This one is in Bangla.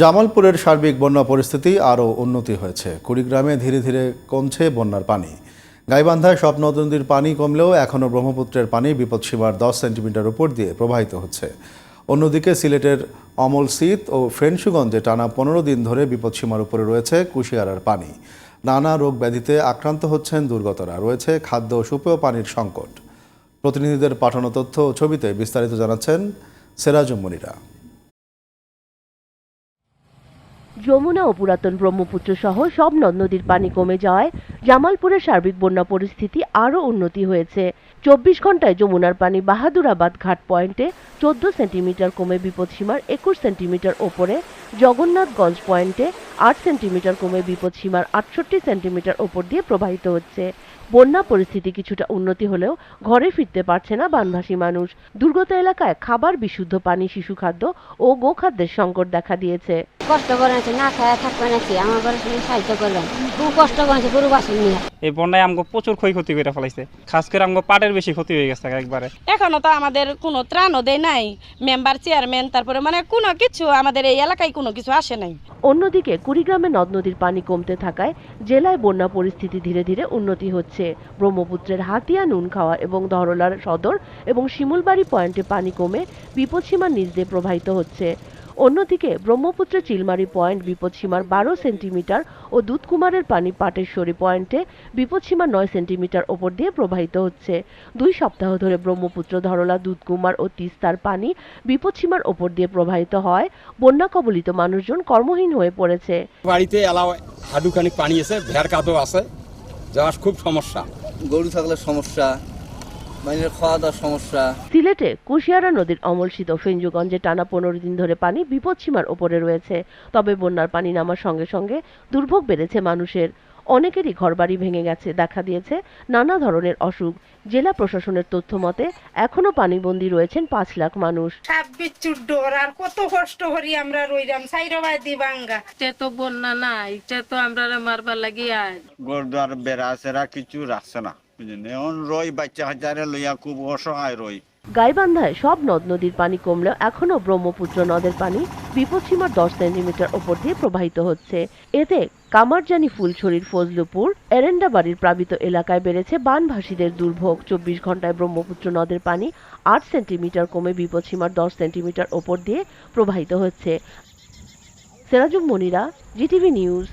জামালপুরের সার্বিক বন্যা পরিস্থিতি আরও উন্নতি হয়েছে। কুড়িগ্রামে ধীরে ধীরে কমছে বন্যার পানি। গাইবান্ধায় সব নদ নদীর পানি কমলেও এখনও ব্রহ্মপুত্রের পানি বিপদসীমার দশ সেন্টিমিটার উপর দিয়ে প্রবাহিত হচ্ছে। অন্যদিকে সিলেটের অমল শীত ও ফেনসুগঞ্জে টানা পনেরো দিন ধরে বিপদসীমার উপরে রয়েছে কুশিয়ারার পানি। নানা রোগ ব্যাধিতে আক্রান্ত হচ্ছেন দুর্গতরা। রয়েছে খাদ্য ও সুপেয় পানির সংকট। প্রতিনিধিদের পাঠানো তথ্য ও ছবিতে বিস্তারিত জানাচ্ছেন সেরাজুম মনিরা। যমুনা ও পুরাতন ব্রহ্মপুত্র সহ সব নদ নদীর পানি কমে যাওয়ায় জামালপুরের সার্বিক বন্যা পরিস্থিতি আরও উন্নতি হয়েছে। চব্বিশ ঘন্টায় যমুনার পানি বাহাদুরাবাদ ঘাট পয়েন্টে চোদ্দ সেন্টিমিটার কমে বিপদসীমার একুশ সেন্টিমিটার ওপরে, জগন্নাথগঞ্জ পয়েন্টে আট সেন্টিমিটার কমে বিপদসীমার আটষট্টি সেন্টিমিটার ওপর দিয়ে প্রবাহিত হচ্ছে। বন্যা পরিস্থিতি কিছুটা উন্নতি হলেও ঘরে ফিরতে পারছে না বানভাসী মানুষ। দুর্গত এলাকায় খাবার বিশুদ্ধ পানি, শিশু খাদ্য ও গোখাদ্যের সংকট দেখা দিয়েছে। কষ্ট করে আছে না খায় থাকবে নাকি? আমার সাহায্য করবেন। খুব কষ্ট করেছে গরু বাসন নিয়ে। এই বন্যায় আমাকে প্রচুর ক্ষয়ক্ষতি করে ফেলাইছে। খাস করে আমাকে পাটের বেশি ক্ষতি হয়ে গেছে একবারে। এখনও তো আমাদের কোনো ত্রাণও দেয় নাই। মেম্বার চেয়ারম্যান তারপরে মানে কোনো কিছু আমাদের এই এলাকায় কোনো কিছু আসে নাই। অন্যদিকে কুড়িগ্রামে নদ নদীর পানি কমতে থাকায় জেলায় বন্যা পরিস্থিতি ধীরে ধীরে উন্নতি হচ্ছে। ব্রহ্মপুত্রের হাতিয়া নুনখাওয়া এবং ধরলার সদর এবং শিমুলবাড়ি পয়েন্টে পানি কমে বিপদসীমার নিচ দিয়ে প্রবাহিত হচ্ছে। অন্যদিকে ব্রহ্মপুত্র চিলমারি পয়েন্ট বিপদসীমার বারো সেন্টিমিটার ও দুধকুমারের পানি পাটেশ্বরী পয়েন্টে বিপদসীমার নয় সেন্টিমিটার ওপর দিয়ে প্রবাহিত হচ্ছে। দুই সপ্তাহ ধরে ব্রহ্মপুত্র ধরলা দুধকুমার ও তিস্তার পানি বিপদসীমার ওপর দিয়ে প্রবাহিত হয়। বন্যা কবলিত মানুষজন কর্মহীন হয়ে পড়েছে। বাড়িতে এলাও হাডুখানি পানি আছে ভেড় কাদো আছে। যাওয়ার খুব সমস্যা। গরু ছাগলের সমস্যা মানুষের খাওয়া দাওয়ার সমস্যা। সিলেটে কুশিয়ারা নদীর অমলশীত ফেঞ্জুগঞ্জে টানা পনেরো দিন ধরে পানি বিপদসীমার ওপরে রয়েছে। তবে বন্যার পানি নামার সঙ্গে সঙ্গে দুর্ভোগ বেড়েছে মানুষের। অনেকেরই ঘরবাড়ি ভেঙে গেছে দেখা দিয়েছে নানা ধরনের অসুখ। জেলা প্রশাসনের তথ্য মতে এখনও পানিবন্দী রয়েছেন পাঁচ লাখ মানুষ। সাপ বিচ্ছুর ডোর আর কত কষ্ট করি আমরা রইলাম সাইরবাই দি বাঙ্গা এটা তো বন্যা নাই এটা তো আমরা মারবার লাগি আয় গোরদার বেড়া সেরা কিছু রাখছে না। লইয়া খুব অসহায় রই। গাইবান্ধায় সব নদ নদীর পানি কমলেও এখনও ব্রহ্মপুত্র নদের পানি বিপদসীমার দশ সেন্টিমিটার ওপর দিয়ে প্রবাহিত হচ্ছে। এতে কামারজানি ফুলছড়ির ফজলুপুর, এরেন্ডাবাড়ির প্লাবিত এলাকায় বেড়েছে বানভাসীদের দুর্ভোগ। চব্বিশ ঘন্টায় ব্রহ্মপুত্র নদের পানি আট সেন্টিমিটার কমে বিপদসীমার দশ সেন্টিমিটার ওপর দিয়ে প্রবাহিত হচ্ছে। Serajum Monira, GTV news.